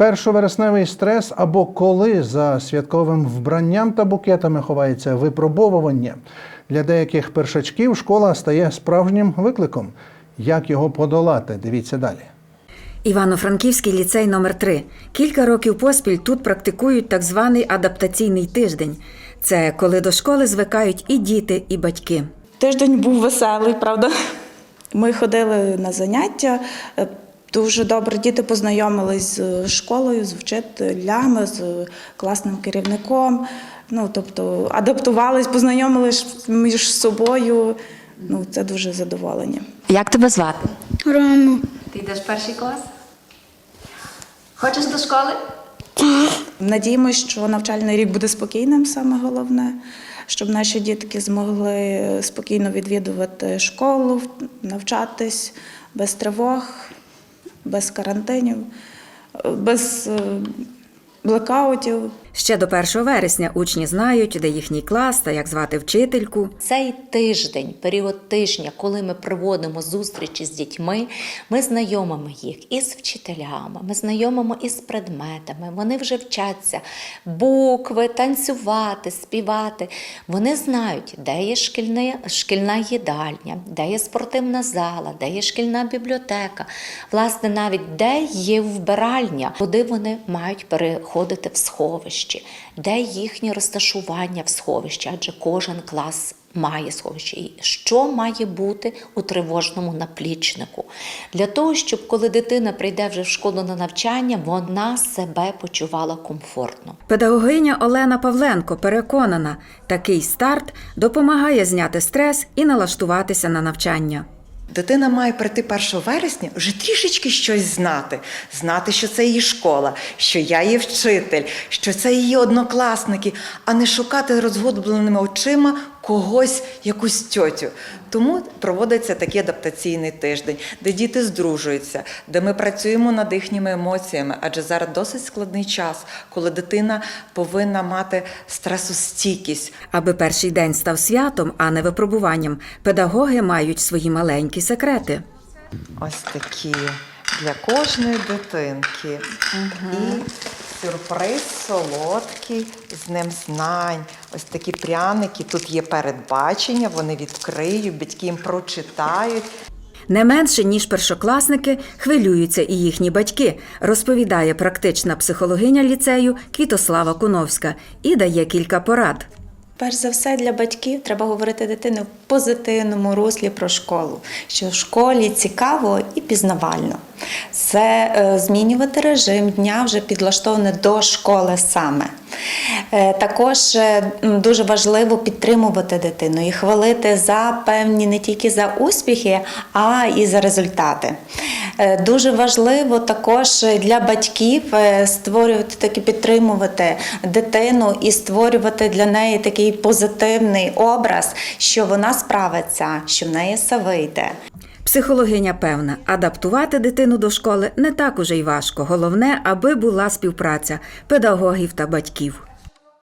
Першовересневий стрес або коли за святковим вбранням та букетами ховається випробовування. Для деяких першачків школа стає справжнім викликом. Як його подолати? Дивіться далі. Івано-Франківський ліцей номер 3 Кілька років поспіль тут практикують так званий адаптаційний тиждень. Це коли до школи звикають і діти, і батьки. Тиждень був веселий, правда. Ми ходили на заняття. Е, Дуже добре діти познайомились з школою, з вчителями, з класним керівником. Ну, тобто адаптувались, познайомились між собою. Ну, це дуже задоволення. Як тебе звати? Рома. Ти йдеш в перший клас? Хочеш до школи? Надіємося, що навчальний рік буде спокійним, саме головне, щоб наші дітки змогли спокійно відвідувати школу, навчатись без тривог, без карантинів, без блокаутів. блекаутів. Ще до 1 вересня учні знають, де їхній клас та як звати вчительку. Цей тиждень, період тижня, коли ми проводимо зустрічі з дітьми, ми знайомимо їх із вчителями, ми знайомимо із предметами. Вони вже вчаться букви, танцювати, співати. Вони знають, де є шкільна, шкільна їдальня, де є спортивна зала, де є шкільна бібліотека. Власне, навіть де є вбиральня, куди вони мають переходити в сховище, де їхнє розташування в сховищі, адже кожен клас має сховище. І що має бути у тривожному наплічнику? Для того, щоб коли дитина прийде вже в школу на навчання, вона себе почувала комфортно. Педагогиня Олена Павленко переконана, такий старт допомагає зняти стрес і налаштуватися на навчання. Дитина має прийти 1 вересня вже трішечки щось знати. Знати, що це її школа, що я її вчитель, що це її однокласники, а не шукати розгубленими очима когось, якусь тьотю. Тому проводиться такий адаптаційний тиждень, де діти здружуються, де ми працюємо над їхніми емоціями, адже зараз досить складний час, коли дитина повинна мати стресостійкість, Аби перший день став святом, а не випробуванням, педагоги мають свої маленькі секрети. Ось такі для кожної дитинки. І сюрприз солодкий з ним знань. Ось такі пряники. Тут є передбачення, вони відкриють, батьки їм прочитають. Не менше ніж першокласники хвилюються і їхні батьки, розповідає практична психологиня ліцею Квітослава Куновська і дає кілька порад. Перш за все для батьків треба говорити дитини в позитивному руслі про школу, що в школі цікаво і пізнавально. Це е, змінювати режим дня вже підлаштований до школи саме. Е, також е, дуже важливо підтримувати дитину і хвалити за певні не тільки за успіхи, а і за результати. Дуже важливо також для батьків створювати таки підтримувати дитину і створювати для неї такий позитивний образ, що вона справиться, що в неї все вийде. Психологиня певна, адаптувати дитину до школи не так уже й важко. Головне, аби була співпраця педагогів та батьків.